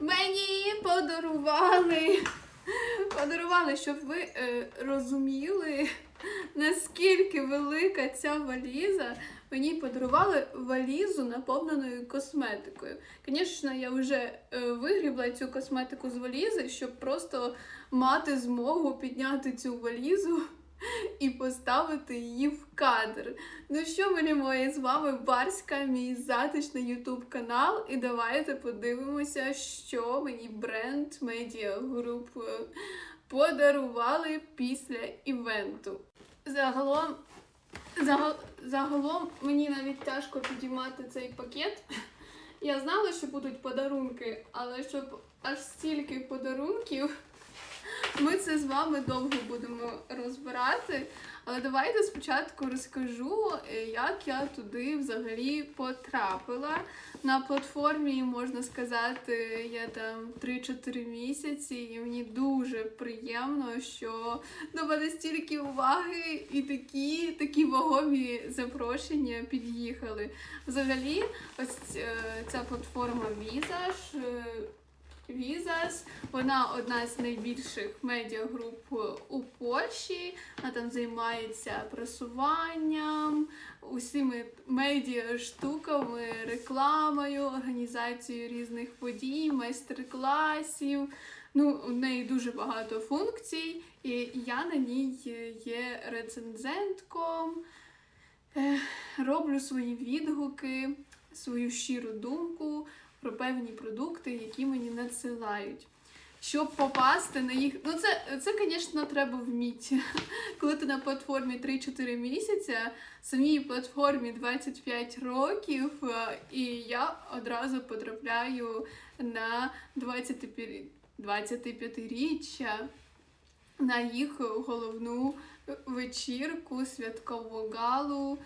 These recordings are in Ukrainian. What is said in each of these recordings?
Мені подарували. Подарували, щоб ви е, розуміли, наскільки велика ця валіза. Мені подарували валізу, наповненою косметикою. Звісно, я вже е, вигрібла цю косметику з валізи, щоб просто мати змогу підняти цю валізу і поставити її в кадр. Ну що, милі мої, з вами Барська, мій затишний ютуб канал. І давайте подивимося, що мені бренд Media Group е, подарували після івенту. Загалом, загал, загалом мені навіть тяжко підіймати цей пакет. Я знала, що будуть подарунки, але щоб аж стільки подарунків. Ми це з вами довго будемо розбирати. Але давайте спочатку розкажу, е, як я туди взагалі потрапила. На платформі, можна сказати, я там 3-4 місяці, і мені дуже приємно, що до мене стільки уваги і такі, такі вагомі запрошення під'їхали. Взагалі, ось е, ця платформа Visage, Visas, вона одна з найбільших медіагруп у Польщі. Вона там займається просуванням, усіми медіа штуками, рекламою, організацією різних подій, майстер-класів. Ну, у неї дуже багато функцій, і я на ній є рецензентком. Роблю свої відгуки, свою щиру думку про певні продукти, які мені надсилають. Щоб попасти на їх. Ну, це, це, звісно, треба вміти. Коли ти на платформі 3-4 місяця, самій платформі 25 років, е, і я одразу потрапляю на 25 25-річчя на їх головну вечірку, святкову галу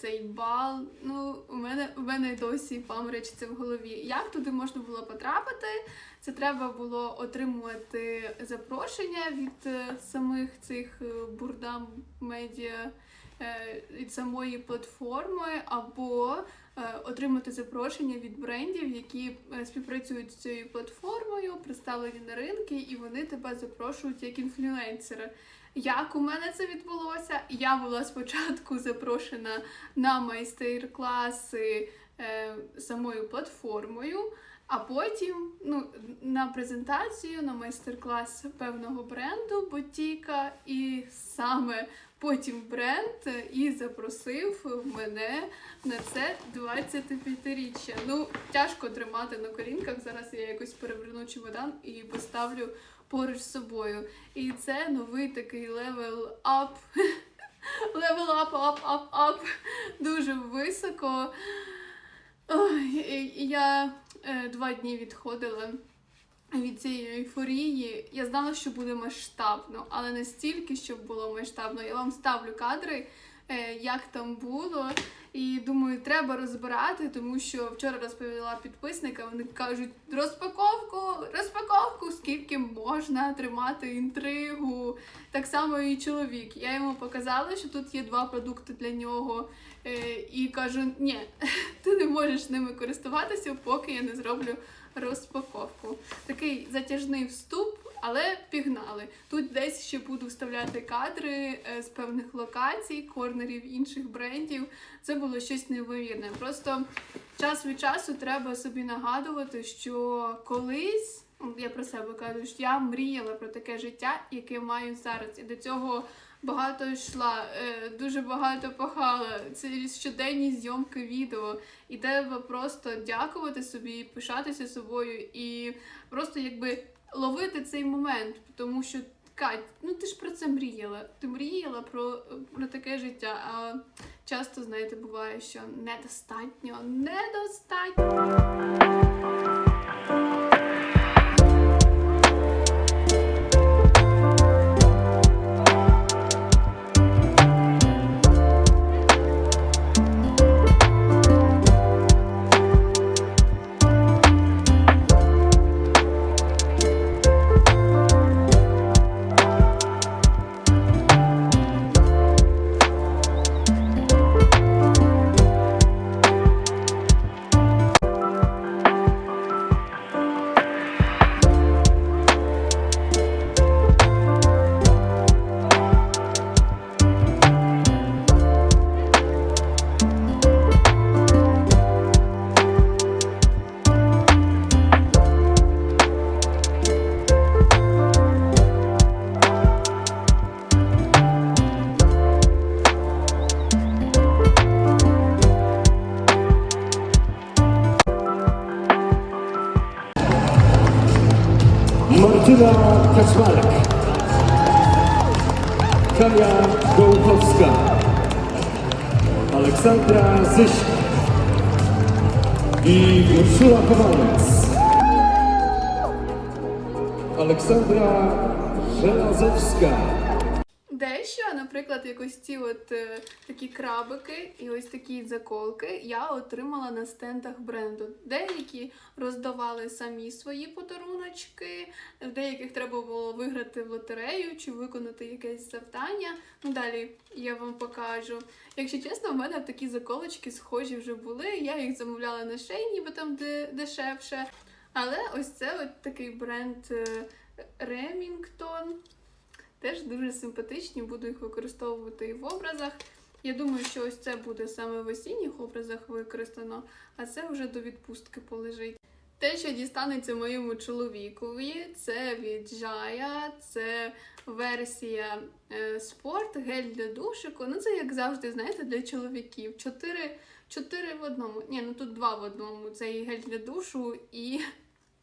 цей бал. Ну, у мене у мене досі пам'ятається в голові. Як туди можна було потрапити? Це треба було отримувати запрошення від е, самих цих е, бурдам медіа е, від самої платформи, або е, отримати запрошення від брендів, які е, співпрацюють з цією платформою, представлені на ринки, і вони тебе запрошують як інфлюенсера. Як у мене це відбулося? Я була спочатку запрошена на майстер-класи е, самою платформою, а потім ну, на презентацію, на майстер-клас певного бренду Ботіка, і саме потім бренд і запросив мене на це 25-річчя. Ну, тяжко тримати на колінках. Зараз я якось переверну чемодан і поставлю поруч з собою. І це новий такий левел ап. Левел ап, ап, ап, ап. Дуже високо. Ой, я е, два дні відходила від цієї ейфорії. Я знала, що буде масштабно, але не стільки, щоб було масштабно. Я вам ставлю кадри, е, як там було. І думаю, треба розбирати, тому що вчора розповіла підписникам, вони кажуть, розпаковку, розпаковку, скільки можна тримати інтригу. Так само і чоловік. Я йому показала, що тут є два продукти для нього. Е, і кажу, ні, ти не можеш ними користуватися, поки я не зроблю розпаковку. Такий затяжний вступ, але пігнали. Тут десь ще буду вставляти кадри е, з певних локацій, корнерів інших брендів. Це було щось неймовірне. Просто час від часу треба собі нагадувати, що колись. Я про себе кажу, що я мріяла про таке життя, яке маю зараз. І до цього багато йшла, е, дуже багато пахала. Це щоденні зйомки відео. І треба просто дякувати собі, пишатися собою і просто якби ловити цей момент, тому що. Кать, ну ти ж про це мріяла. Ти мріяла про, про таке життя. А часто, знаєте, буває, що недостатньо, недостатньо. Urszula Kowalec. Aleksandra Żelazowska. Дещо, наприклад, як ось ці от е, такі крабики і ось такі заколки я отримала на стендах бренду. Деякі роздавали самі свої подаруночки, в деяких треба було виграти в лотерею чи виконати якесь завдання. Ну далі я вам покажу. Якщо чесно, в мене такі заколочки схожі вже були. Я їх замовляла на шейні, бо там де дешевше. Але ось це от такий бренд е, Remington. Теж дуже симпатичні, буду їх використовувати і в образах. Я думаю, що ось це буде саме в осінніх образах використано, а це вже до відпустки полежить. Те, що дістанеться моєму чоловікові, це від Жая, це версія е, спорт, гель для душику. Ну, це як завжди, знаєте, для чоловіків. Чотири, чотири в одному. Ні, ну тут два в одному. Це і гель для душу, і,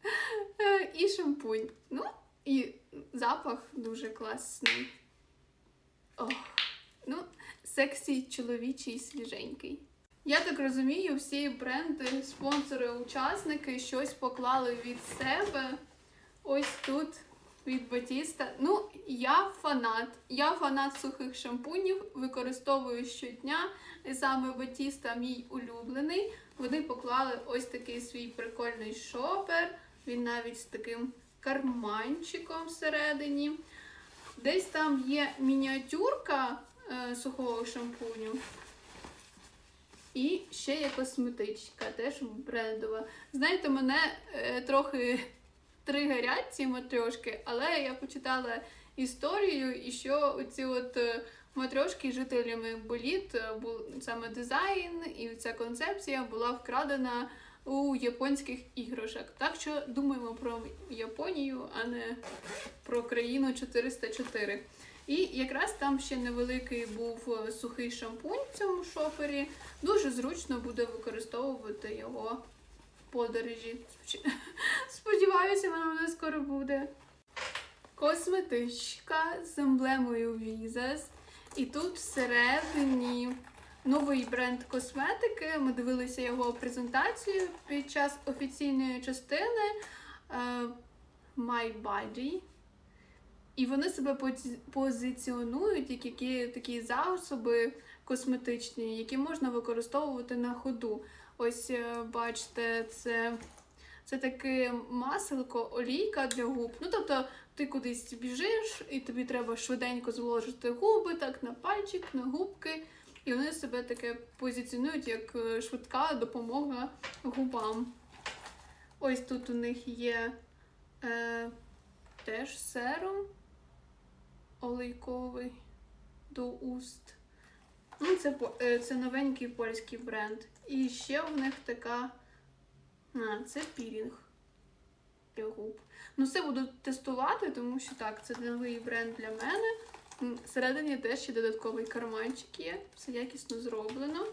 е, і шампунь. Ну, і запах дуже класний. Ох, ну, сексі чоловічий свіженький. Я так розумію, всі бренди, спонсори, учасники щось поклали від себе. Ось тут від Батіста. Ну, я фанат. Я фанат сухих шампунів, використовую щодня. І саме Батіста мій улюблений. Вони поклали ось такий свій прикольний шопер. Він навіть з таким карманчиком всередині. Десь там є мініатюрка е, сухого шампуню. І ще є косметичка, теж брендова. Знаєте, мене е, трохи тригерять ці матрьошки, але я почитала історію, і що оці от е, матрьошки жителями боліт е, був саме дизайн, і ця концепція була вкрадена у японських іграшок. Так що думаємо про Японію, а не про країну 404. І якраз там ще невеликий був е, сухий шампунь в цьому шопері. Дуже зручно буде використовувати його в подорожі. Сподіваюся, вона нас скоро буде. Косметичка з емблемою Vizas. І тут всередині новий бренд косметики. Ми дивилися його презентацію під час офіційної частини е, My Body. І вони себе позиціонують як які такі засоби косметичні, які можна використовувати на ходу. Ось е, бачите, це, це таке маселко, олійка для губ. Ну тобто ти кудись біжиш, і тобі треба швиденько зволожити губи, так на пальчик, на губки. І вони себе таке позиціонують як е, швидка допомога губам. Ось тут у них є е, теж серум олейковий до уст. Ну, це, е, це новенький польський бренд. І ще в них така. А, це пілінг для губ. Ну, це буду тестувати, тому що так, це новий бренд для мене. Всередині теж ще додатковий карманчик є. Все якісно зроблено.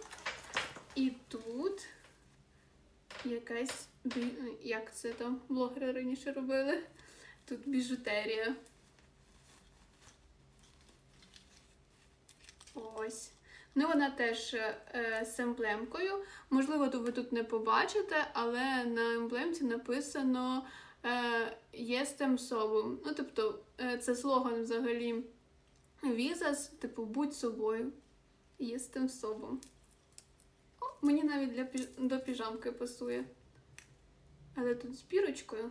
І тут якась як це там блогери раніше робили. Тут біжутерія. Ось. Ну, вона теж е, з емблемкою. Можливо, то ви тут не побачите, але на емблемці написано е, «Єстем собом. Ну, тобто, е, це слоган взагалі Візас, типу, будь собою. Єстем собом. О, мені навіть для до піжамки пасує. Але тут з бірочкою.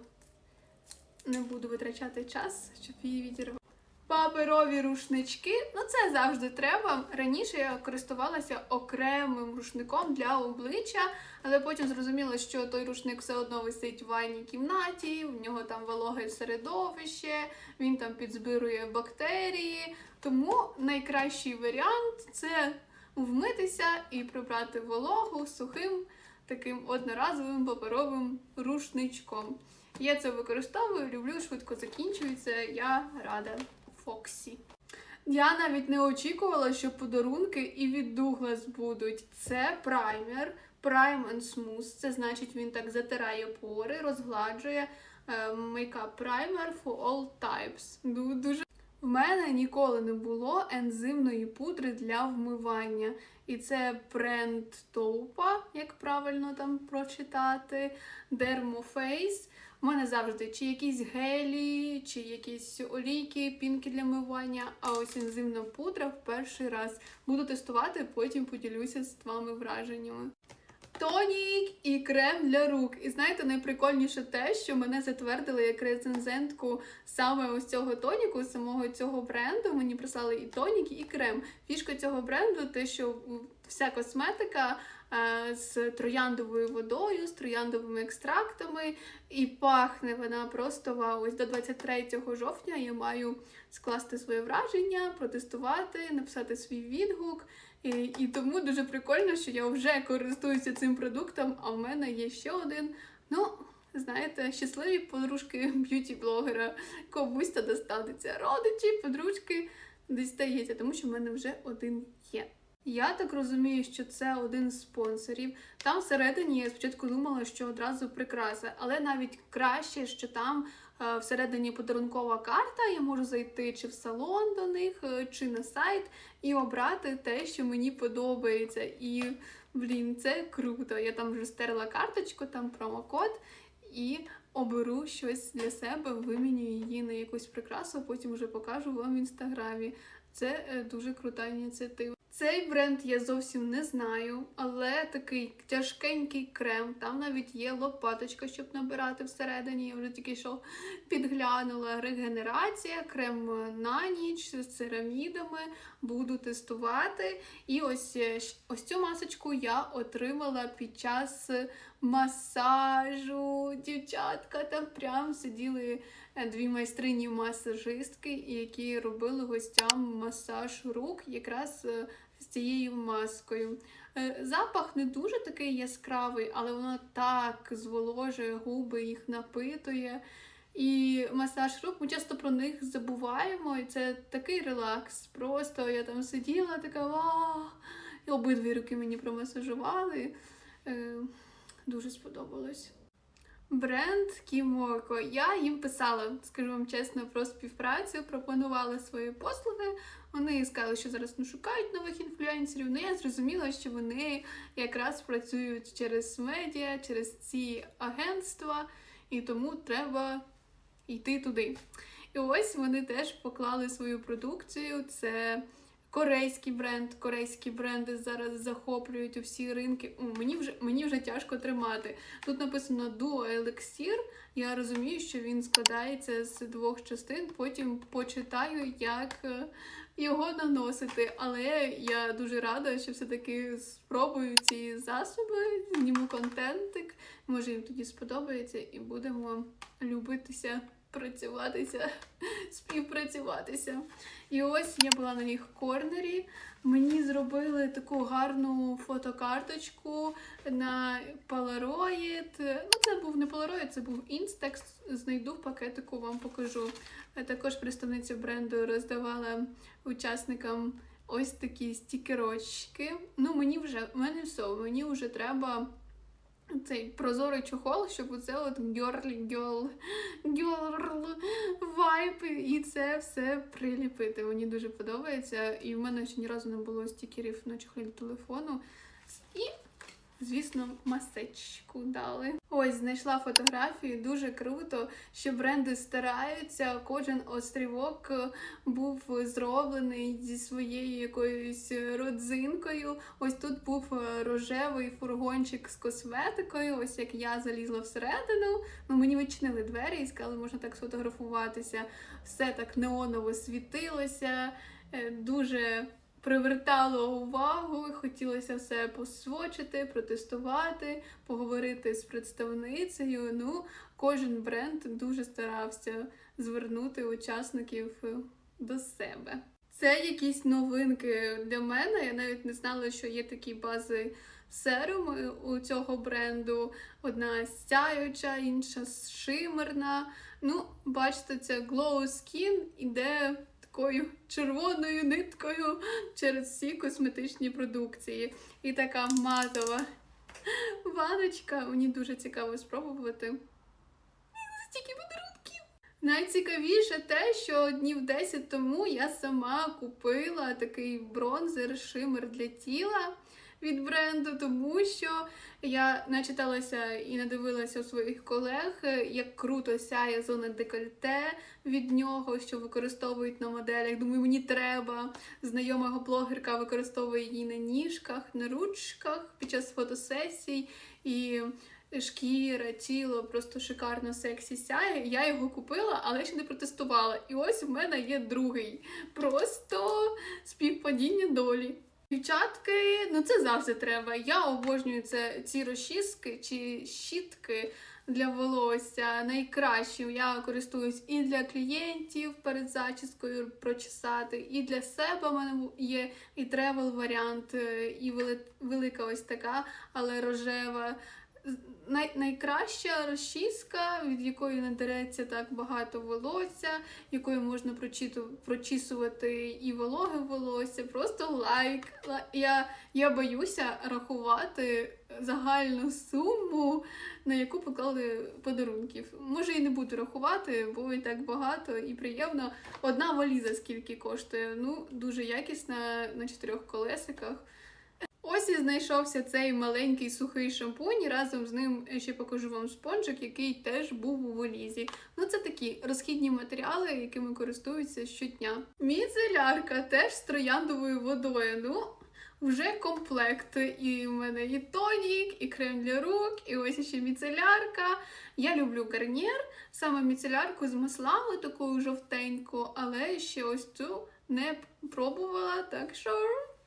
Не буду витрачати час, щоб її відірвати. Паперові рушнички, ну це завжди треба. Раніше я користувалася окремим рушником для обличчя, але потім зрозуміла, що той рушник все одно висить в ванній кімнаті, в нього там вологе середовище, він там підзбирує бактерії. Тому найкращий варіант це вмитися і прибрати вологу сухим таким одноразовим паперовим рушничком. Я це використовую, люблю, швидко закінчується. Я рада Фоксі. Я навіть не очікувала, що подарунки і від Douglas будуть. Це праймер, Prime and Smooth. Це значить, він так затирає пори, розгладжує Makeup Primer for all types. Дуже в мене ніколи не було ензимної пудри для вмивання. І це бренд Товпа, як правильно там прочитати, Dermoface. У мене завжди чи якісь гелі, чи якісь олійки, пінки для мивання, а ось ензимна пудра в перший раз. Буду тестувати, потім поділюся з вами враженнями. Тонік і крем для рук. І знаєте, найприкольніше те, що мене затвердили як рецензентку саме ось цього тоніку, самого цього бренду. Мені прислали і тонік, і крем. Фішка цього бренду те, що вся косметика е, з трояндовою водою, з трояндовими екстрактами, і пахне вона просто вау. Ось до 23 жовтня я маю скласти своє враження, протестувати, написати свій відгук. І, і тому дуже прикольно, що я вже користуюся цим продуктом, а в мене є ще один. Ну, знаєте, щасливі подружки б'юті-блогера. Комусь то достанеться. Родичі, подружки дістається, тому що в мене вже один є. Я так розумію, що це один з спонсорів. Там всередині я спочатку думала, що одразу прикраса, але навіть краще, що там всередині подарункова карта. Я можу зайти чи в салон до них, е, чи на сайт і обрати те, що мені подобається. І блін, це круто. Я там вже стерла карточку, там промокод і оберу щось для себе, виміню її на якусь прикрасу, потім вже покажу вам в інстаграмі. Це е, дуже крута ініціатива. Цей бренд я зовсім не знаю, але такий тяжкенький крем. Там навіть є лопаточка, щоб набирати всередині. Я вже тільки що підглянула. Регенерація, крем на ніч з церамідами. Буду тестувати. І ось, е, ось цю масочку я отримала під час масажу. Дівчатка там прям сиділи е, дві майстрині масажистки, які робили гостям масаж рук якраз е, цією маскою. Е, Запах не дуже такий яскравий, але воно так зволожує губи, їх напитує. І масаж рук, ми часто про них забуваємо, і це такий релакс. Просто я там сиділа, така вау, і обидві руки мені промасажували. Е, дуже сподобалось. Бренд Кімоко. Я їм писала, скажу вам чесно, про співпрацю, пропонувала свої послуги. Вони сказали, що зараз не шукають нових інфлюенсерів. Ну я зрозуміла, що вони якраз працюють через медіа, через ці агентства, і тому треба йти туди. І ось вони теж поклали свою продукцію. Це корейський бренд. Корейські бренди зараз захоплюють у всі ринки. О, мені вже мені вже тяжко тримати. Тут написано Duo Elixir. Я розумію, що він складається з двох частин. Потім почитаю, як е, його наносити. Але я дуже рада, що все-таки спробую ці засоби, зніму контентик. Може, їм тоді сподобається, і будемо любитися, працюватися, співпрацюватися. І ось я була на їх корнері. Мені зробили таку гарну фотокарточку на Polaroid. Ну, це був не Polaroid, це був Instax. Знайду в пакетику, вам покажу. Також представниця бренду роздавала учасникам ось такі стікерочки. Ну, мені вже, в мене все, мені вже треба цей прозорий чохол, щоб оце от girl, girl вайп і це все приліпити. Мені дуже подобається. І в мене ще ні разу не було стікерів на чохлі телефону. І, звісно, масечку дали. Ось знайшла фотографію. Дуже круто, що бренди стараються. Кожен острівок е, був зроблений зі своєю якоюсь родзинкою. Ось тут був е, рожевий фургончик з косметикою. Ось як я залізла всередину. Ну мені відчинили двері і сказали, можна так сфотографуватися. Все так неоново світилося. е, Дуже привертало увагу, хотілося все посвочити, протестувати, поговорити з представницею. Ну, кожен бренд дуже старався звернути учасників е, до себе. Це якісь новинки для мене. Я навіть не знала, що є такі бази серуми у цього бренду. Одна сяюча, інша шимерна. Ну, бачите, це Glow Skin іде такою червоною ниткою через всі косметичні продукції. І така матова ваночка. Мені дуже цікаво спробувати. Стільки подарунків. Найцікавіше те, що днів 10 тому я сама купила такий бронзер шимер для тіла від бренду, тому що я начиталася і надивилася у своїх колег, як круто сяє зона декольте від нього, що використовують на моделях. Думаю, мені треба. Знайома блогерка використовує її на ніжках, на ручках під час фотосесій. І шкіра, тіло просто шикарно сексі сяє. Я його купила, але ще не протестувала. І ось в мене є другий. Просто співпадіння долі. Дівчатки, ну це завжди треба. Я обожнюю це ці розчіски чи щітки для волосся. Найкращі. Я користуюсь і для клієнтів перед зачіскою прочесати, і для себе в мене є і тревел варіант, е, і велика ось така, але рожева. Най- найкраща розчіска, від якої не дереться так багато волосся, якою можна прочиту- прочісувати і вологе волосся. Просто лайк. Ла- Я, я боюся рахувати загальну суму, на яку поклали подарунків. Може і не буду рахувати, бо і так багато і приємно. Одна валіза скільки коштує. Ну, дуже якісна на чотирьох колесиках. Ось і знайшовся цей маленький сухий шампунь. Разом з ним ще покажу вам спонжик, який теж був у валізі. Ну, це такі розхідні матеріали, якими користуються щодня. Міцелярка теж з трояндовою водою. Ну, вже комплект. І в мене і тонік, і крем для рук, і ось ще міцелярка. Я люблю гарнір, саме міцелярку з маслами, таку жовтеньку, але ще ось цю не пробувала, так що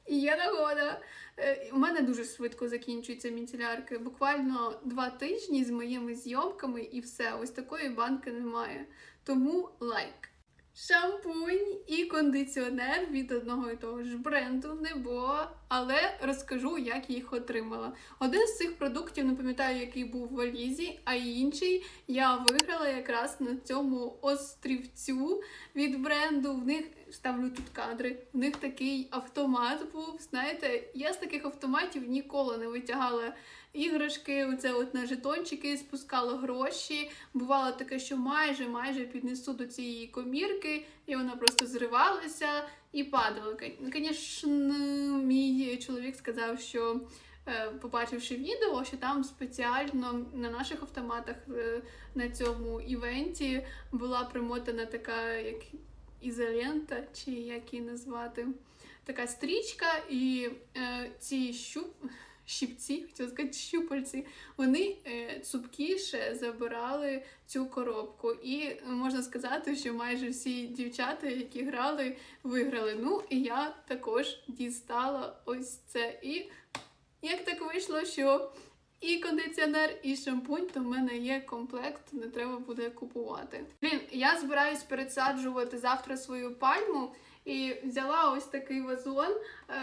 є нагода. Е, У мене дуже швидко закінчуються міцелярки. Буквально два тижні з моїми зйомками і все. Ось такої банки немає. Тому лайк. Шампунь і кондиціонер від одного і того ж бренду Небо, але розкажу, як їх отримала. Один з цих продуктів не пам'ятаю, який був в валізі, а інший я виграла якраз на цьому острівцю від бренду. В них ставлю тут кадри. В них такий автомат був. Знаєте, я з таких автоматів ніколи не витягала іграшки. Оце от на жетончики спускала гроші. Бувало таке, що майже майже піднесу до цієї комірки, і вона просто зривалася і падала. Звісно, мій чоловік сказав, що. е, Побачивши відео, що там спеціально на наших автоматах е, на цьому івенті була примотана така як ізолента, чи як її назвати, така стрічка, і е, ці щуп... щипці, хотіла сказати, щупальці, вони е, цупкіше забирали цю коробку. І можна сказати, що майже всі дівчата, які грали, виграли. Ну і я також дістала ось це. І як так вийшло, що і кондиціонер, і шампунь, то в мене є комплект, не треба буде купувати. Блін, я збираюсь пересаджувати завтра свою пальму. І взяла ось такий вазон,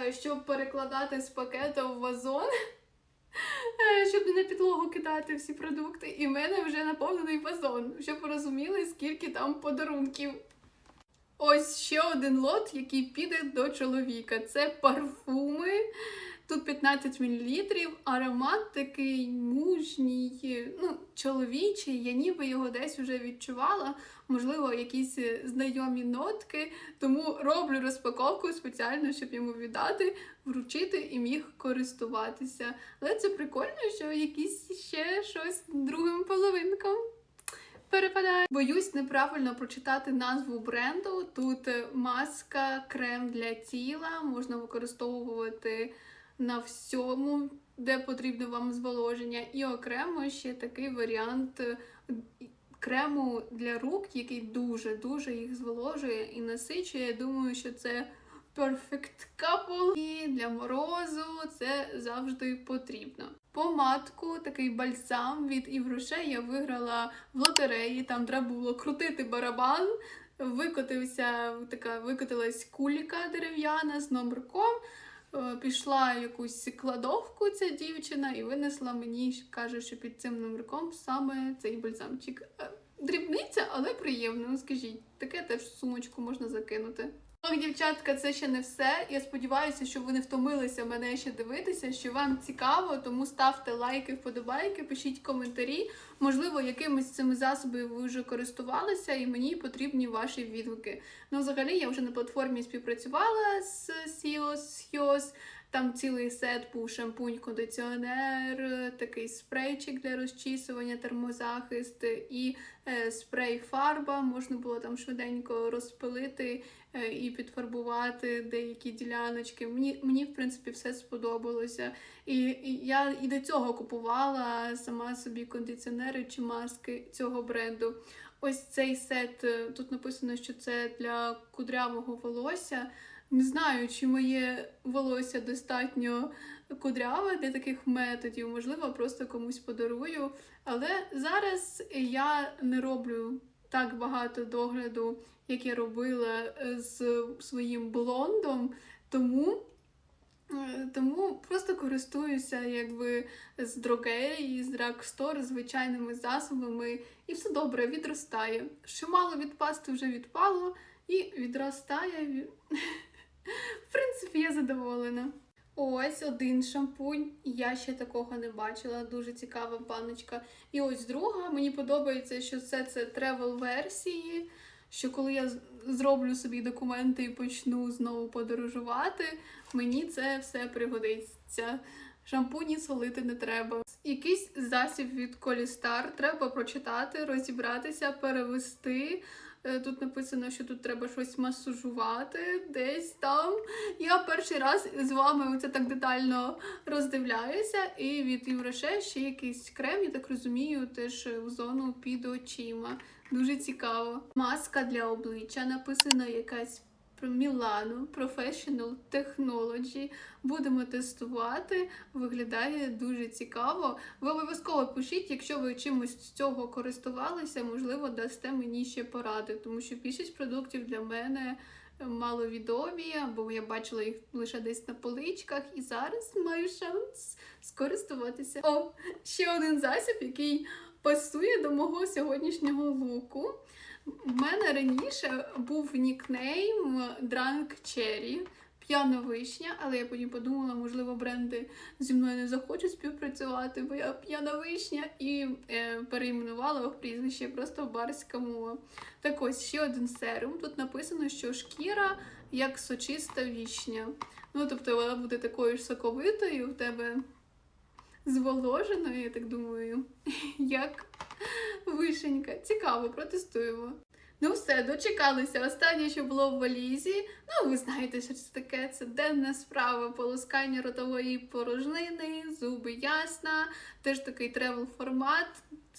е, щоб перекладати з пакета в вазон, е, щоб не на підлогу кидати всі продукти. І в мене вже наповнений вазон, щоб розуміли, скільки там подарунків. Ось ще один лот, який піде до чоловіка. Це парфуми. Тут 15 мл, аромат такий мужній, ну, чоловічий. Я ніби його десь вже відчувала, можливо, якісь знайомі нотки. Тому роблю розпаковку спеціально, щоб йому віддати, вручити і міг користуватися. Але це прикольно, що якісь ще щось другим половинкам. Перепадає. Боюсь неправильно прочитати назву бренду. Тут маска, крем для тіла, можна використовувати на всьому, де потрібно вам зволоження. І окремо ще такий варіант е, крему для рук, який дуже-дуже їх зволожує і насичує. Я думаю, що це Perfect Couple. І для морозу це завжди потрібно. Помадку, такий бальзам від Івроше я виграла в лотереї. Там треба було крутити барабан. Викотився така, викотилась кулька дерев'яна з номерком. Е, Пішла якусь кладовку ця дівчина і винесла мені, каже, що під цим номерком саме цей бальзамчик. Е, Дрібниця, але приємно, ну скажіть. Таке теж сумочку можна закинути. Ох, дівчатка, це ще не все. Я сподіваюся, що ви не втомилися мене ще дивитися, що вам цікаво, тому ставте лайки, вподобайки, пишіть коментарі. Можливо, якимись цими засобами ви вже користувалися, і мені потрібні ваші відгуки. Ну, взагалі, я вже на платформі співпрацювала з Сіос, Sios. Там цілий сет був шампунь, кондиціонер, такий спрейчик для розчісування, термозахист і е, спрей фарба. Можна було там швиденько розпилити е, і підфарбувати деякі діляночки. Мені, мені в принципі, все сподобалося. І, і я і до цього купувала сама собі кондиціонери чи маски цього бренду. Ось цей сет. е, Тут написано, що це для кудрявого волосся. Не знаю, чи моє волосся достатньо кудряве для таких методів, можливо, просто комусь подарую. Але зараз я не роблю так багато догляду, як я робила е, з своїм блондом, тому. е, Тому просто користуюся якби з дрогерії, з драгстор, звичайними засобами, і все добре відростає. Що мало відпасти, вже відпало, і відростає. В принципі, я задоволена. Ось один шампунь. Я ще такого не бачила. Дуже цікава баночка. І ось друга. Мені подобається, що все це тревел-версії. Що коли я зроблю собі документи і почну знову подорожувати, мені це все пригодиться. Шампуні солити не треба. Якийсь засіб від Колістар треба прочитати, розібратися, перевести. Е, Тут написано, що тут треба щось масажувати десь там. Я перший раз з вами це так детально роздивляюся. І від Євроше ще якийсь крем, я так розумію, теж в зону під очима. Дуже цікаво. Маска для обличчя написана якась Milano Professional Technology. Будемо тестувати. Виглядає дуже цікаво. Ви обов'язково пишіть, якщо ви чимось з цього користувалися, можливо, дасте мені ще поради, тому що більшість продуктів для мене маловідомі, або я бачила їх лише десь на поличках, і зараз маю шанс скористуватися. О, ще один засіб, який пасує до мого сьогоднішнього луку. У мене раніше був нікнейм Drunk Cherry. П'яна вишня, але я потім подумала, можливо, бренди зі мною не захочуть співпрацювати, бо я п'яна вишня і е, перейменувала його прізвище просто барська мова. Так ось ще один серум. Тут написано, що шкіра як сочиста вішня. Ну, тобто вона буде такою ж соковитою в тебе зволоженою, я так думаю, як вишенька. Цікаво, протестуємо. Ну все, дочекалися. Останнє, що було в валізі. Ну, ви знаєте, що це таке. Це денна справа, полоскання ротової порожнини, зуби ясна, теж такий тревел формат.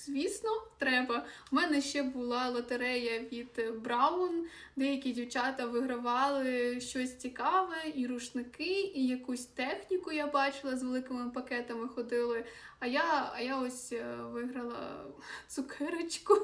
Звісно, треба. У мене ще була лотерея від Браун. Деякі дівчата вигравали щось цікаве, і рушники, і якусь техніку я бачила з великими пакетами ходили. А я, а я ось е, виграла цукерочку.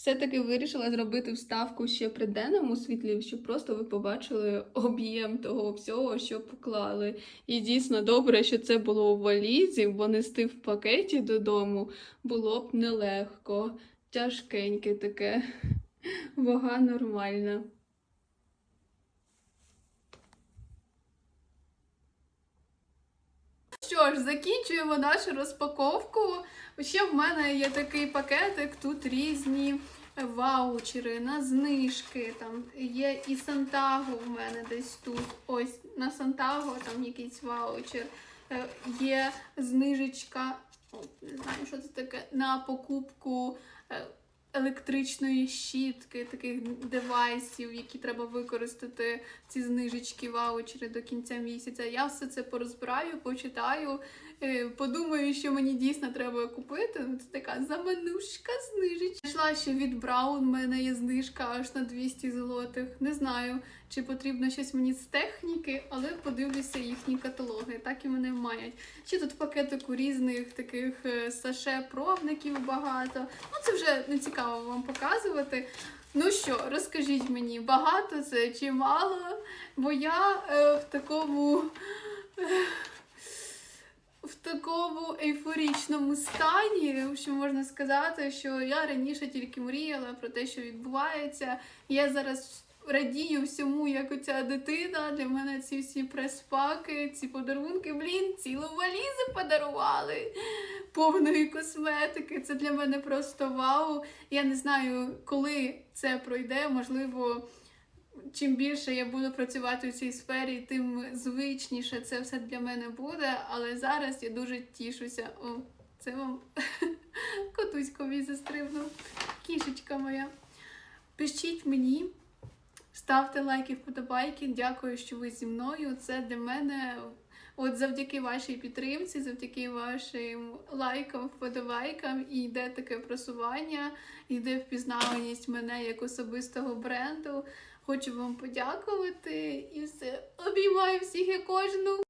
Все-таки вирішила зробити вставку ще при денному світлі, щоб просто ви побачили об'єм того всього, що поклали. І дійсно добре, що це було у валізі, бо нести в пакеті додому було б нелегко. Тяжкеньке таке, вага нормальна. Що ж, закінчуємо нашу розпаковку. Ще в мене є такий пакетик, тут різні ваучери на знижки. Там є і Сантаго в мене десь тут. Ось на Сантаго там якийсь ваучер. Е, Є знижечка, не знаю, що це таке, на покупку е, електричної щітки, таких девайсів, які треба використати ці знижечки ваучери до кінця місяця. Я все це порозбираю, почитаю. Е, Подумаю, що мені дійсно треба купити. Ну, Це така заманушка знижечка. Пішла ще від Браун, в мене є знижка аж на 200 злотих. Не знаю, чи потрібно щось мені з техніки, але подивлюся їхні каталоги. Так і мене мають. Ще тут пакетику різних таких е, саше пробників багато. Ну це вже не цікаво вам показувати. Ну що, розкажіть мені, багато це чи мало? Бо я е, в такому. е, В такому ейфорічному стані, що можна сказати, що я раніше тільки мріяла про те, що відбувається. Я зараз радію всьому, як оця дитина. Для мене ці всі прес-паки, ці подарунки, блін, цілу валізу подарували повної косметики. Це для мене просто вау. Я не знаю, коли це пройде. Можливо, чим більше я буду працювати у цій сфері, тим звичніше це все для мене буде. Але зараз я дуже тішуся. О, це вам котусько мій застрибнув. Кішечка моя. Пишіть мені, ставте лайки, вподобайки. Дякую, що ви зі мною. Це для мене. От завдяки вашій підтримці, завдяки вашим лайкам, вподобайкам і йде таке просування, йде впізнаваність мене як особистого бренду. Хочу вам подякувати і все. Обіймаю всіх і кожну.